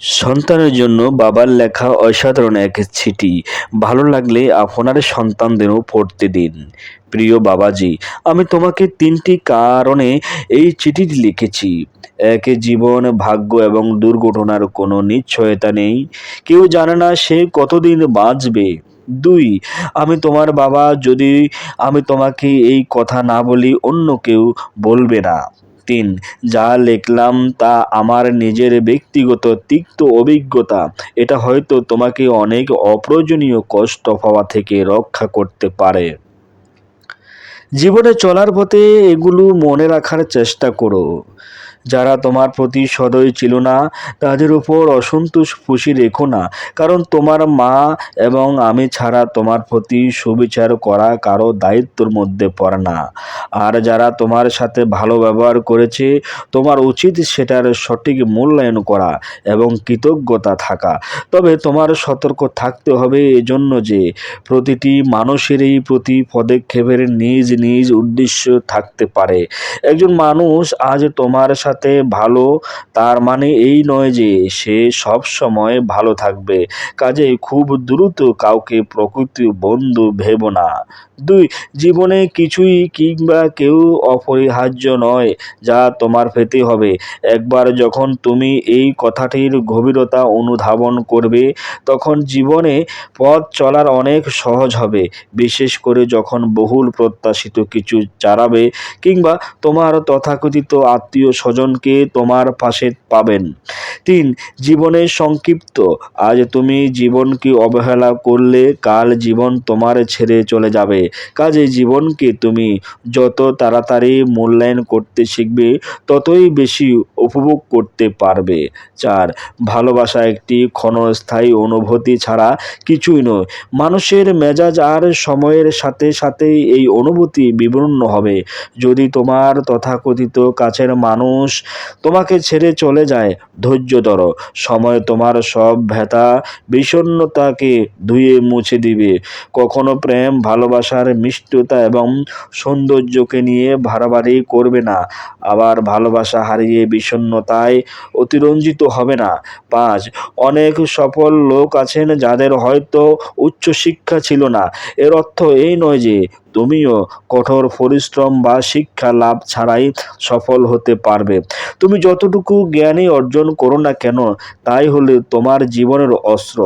সন্তানের জন্য বাবার লেখা অসাধারণ এক চিঠি। ভালো লাগলে আপনার সন্তানদেরও পড়তে দিন। প্রিয় বাবাজি, আমি তোমাকে তিনটি কারণে এই চিঠিটি লিখেছি। এক, জীবন, ভাগ্য এবং দুর্ঘটনার কোনো নিশ্চয়তা নেই। কেউ জানে না সে কতদিন বাঁচবে। দুই, আমি তোমার বাবা, যদি আমি তোমাকে এই কথা না বলি, অন্য কেউ বলবে না। তিন যা লিখলাম তা আমার নিজের ব্যক্তিগত তিক্ত অভিজ্ঞতা। এটা হয়তো তোমাকে অনেক অপ্রয়োজনীয় কষ্ট হওয়া থেকে রক্ষা করতে পারে। জীবনে চলার পথে এগুলো মনে রাখার চেষ্টা করো। যারা তোমার প্রতি সদয় ছিল না, তাদের উপর অসন্তোষ খুশি রেখো না, কারণ তোমার মা এবং আমি ছাড়া তোমার প্রতি সুবিচার করা কারও দায়িত্বর মধ্যে পড়ে না। আর যারা তোমার সাথে ভালো ব্যবহার করেছে, তোমার উচিত সেটার সঠিক মূল্যায়ন করা এবং কৃতজ্ঞতা থাকা। তবে তোমার সতর্ক থাকতে হবে এজন্য যে, প্রতিটি মানুষেরই প্রতি পদক্ষেপের নিজ নিজ উদ্দেশ্য থাকতে পারে। একজন মানুষ আজ তোমার সাথে ভালো, তার মানে এই নয় যে সে সব সময় ভালো থাকবে। কাজে খুব দ্রুত কাউকে প্রকৃতি বন্ধু ভেব না। দুই, জীবনে কিছুই কিংবা কেউ অপরিহার্য নয়, যা তোমার পেতে হবে। একবার যখন তুমি এই কথাটির গভীরতা অনুধাবন করবে, তখন জীবনে পথ চলার অনেক সহজ হবে। বিশেষ করে যখন বহুল প্রত্যাশিত কিছু চারাবে কিংবা তোমার তথাকথিত আত্মীয় স্বজনকে তোমার পাশে পাবেন। তিন, জীবনে সংক্ষিপ্ত। আজ তুমি জীবনকে অবহেলা করলে কাল জীবন তোমার ছেড়ে চলে যাবে। কাজে জীবনকে তুমি যত তাড়াতাড়ি মূল্যায়ন করতে শিখবে, ততই বেশি উপভোগ করতে পারবে। চার, ভালোবাসা একটি ক্ষণস্থায়ী অনুভূতি ছাড়া কিছুই নয়। মানুষের মেজাজ আর সময়ের সাথে সাথেই এই অনুভূতি বিবর্ণ হবে। যদি তোমার তথাকথিত কাছের মানুষ তোমাকে ছেড়ে চলে যায়। ধৈর্য ধরো, সময় তোমার সব ভেতা বিষণ্ণতাকে ধুয়ে মুছে দিবে। কখনো প্রেম, ভালোবাসার মিষ্টতা এবং সৌন্দর্যকে নিয়ে ভাড়াবাড়ি করবে না। আবার ভালোবাসা হারিয়ে বিষণ্ণতায় অতিরঞ্জিত হবে না। পাঁচ, অনেক সফল লোক আছেন যাদের হয়তো উচ্চশিক্ষা ছিল না। এর অর্থ এই নয় যে তুমিও কঠোর পরিশ্রম বা শিক্ষা লাভ ছাড়াই সফল হতে পারবে। তুমি যতটুকু জ্ঞানই অর্জন করো না কেন, তাই হলে তোমার জীবনের অস্ত্র।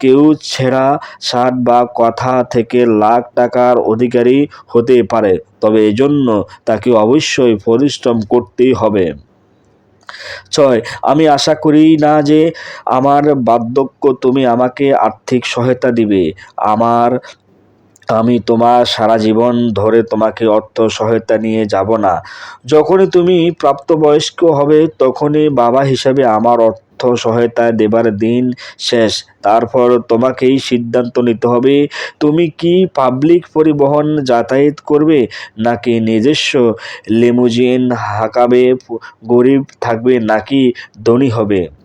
কেউ ছেঁড়া শার্ট বা কথা থেকে লাখ টাকার অধিকারী হতে পারে, তবে এজন্য তাকে অবশ্যই পরিশ্রম করতেই হবে। ছয়, আমি আশা করি না যে আমার বার্ধক্য তুমি আমাকে আর্থিক সহায়তা দিবে। আমার আমি তোমার সারা জীবন ধরে তোমাকে অর্থ সহায়তা নিয়ে যাব না। যখনই তুমি প্রাপ্তবয়স্ক হবে, তখনই বাবা হিসাবে আমার অর্থ সহায়তা দেবার দিন শেষ। তারপর তোমাকেই সিদ্ধান্ত নিতে হবে, তুমি কি পাবলিক পরিবহন যাতায়াত করবে নাকি নিজস্ব লিমুজিন হাঁকাবে, গরিব থাকবে নাকি ধনী হবে?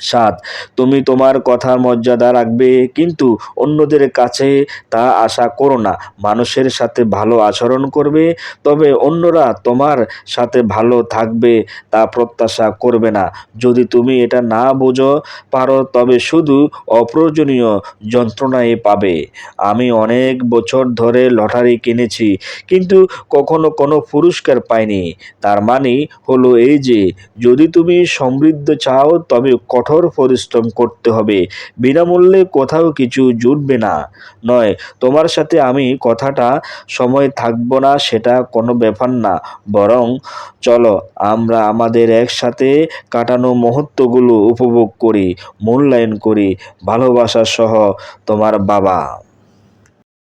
সাত। তুমি তোমার কথার মর্যাদা রাখবে, কিন্তু অন্যদের কাছে তা আশা করো না। মানুষের সাথে ভালো আচরণ করবে, তবে অন্যরা তোমার সাথে ভালো থাকবে তা প্রত্যাশা করবে না। যদি তুমি এটা না বোঝো পারো, তবে শুধু অপ্রয়োজনীয় যন্ত্রণায় পাবে। আমি অনেক বছর ধরে লটারি কিনেছি, কিন্তু কখনো কোনো পুরস্কার পাইনি। তার মানে হলো এই যে, যদি তুমি সমৃদ্ধ চাও, তবে কঠোর পরিশ্রম করতে হবে। বিনামূল্যে কোথাও কিছু জুটবে না। নয়, তোমার সাথে আমি কথাটা সময় থাকব না, সেটা কোনো ব্যাপার না। বরং চলো, আমরা আমাদের একসাথে কাটানো মুহূর্তগুলো উপভোগ করি, মূল্যায়ন করি, ভালোবাসা সহ তোমার বাবা।